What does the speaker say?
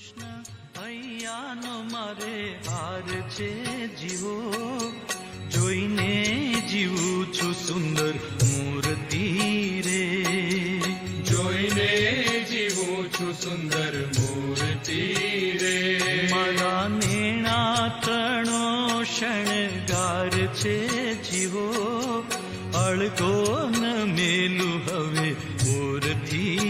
કૃષ્ણ હૈયાનો મારે હાર છે જીવો. જોઈને જીવું છું સુંદર મૂર્તિ રે. જોઈને જીવું છું સુંદર મૂર્તિ રે. મારા નેણા તણો શણગાર છે જીવો. અળગો ન મેલું હવે મૂર્તિ